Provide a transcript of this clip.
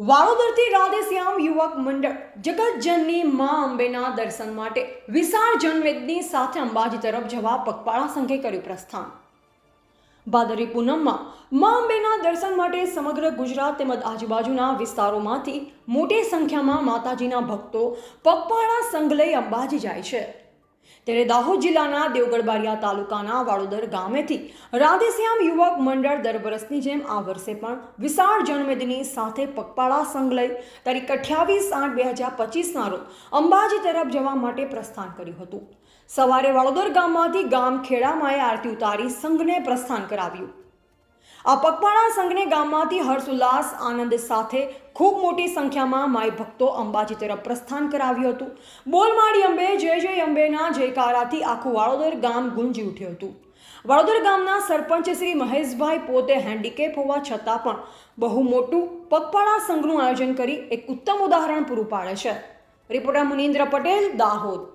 વાડોદરથી રાધેશ્યામ યુવક મંડળ જગતજનની મા અંબેના દર્શન માટે વિશાળ જનવેદની સાથે અંબાજી તરફ જવા પગપાળા સંઘે કર્યું પ્રસ્થાન. ભાદરી પૂનમમાં મા અંબેના દર્શન માટે સમગ્ર ગુજરાત તેમજ આજુબાજુના વિસ્તારોમાંથી મોટી સંખ્યામાં માતાજીના ભક્તો પગપાળા સંઘ લઈ અંબાજી જાય છે. ત્યારે દાહોદ જિલ્લાના દેવગઢબારિયા તાલુકાના વાડોદર ગામેથી રાધેશ્યામ યુવક મંડળ દર વર્ષની જેમ આ વર્ષે પણ વિશાળ જન્મેદની સાથે પગપાળા સંઘ લઈ તારીખ અઠ્યાવીસ આઠ બે હજાર પચીસના રોજ અંબાજી તરફ જવા માટે પ્રસ્થાન કર્યું હતું. સવારે વાડોદર ગામમાંથી ગામ ખેડામાએ આરતી ઉતારી સંઘને પ્રસ્થાન કરાવ્યું. આ પગપાળા સંઘને ગામમાંથી હર્ષોલ્લાસ, આનંદ સાથે ખૂબ મોટી સંખ્યામાં માય ભક્તો અંબાજી તરફ પ્રસ્થાન કરાવ્યું હતું. બોલમાળી અંબે, જય જય અંબેના જયકારાથી આખું વાળોદર ગામ ગુંજી ઉઠ્યું હતું. વડોદર ગામના સરપંચ શ્રી મહેશભાઈ પોતે હેન્ડીકેપ હોવા છતાં પણ બહુ મોટું પગપાળા સંઘનું આયોજન કરી એક ઉત્તમ ઉદાહરણ પૂરું પાડે છે. રિપોર્ટર મુનિન્દ્ર પટેલ, દાહોદ.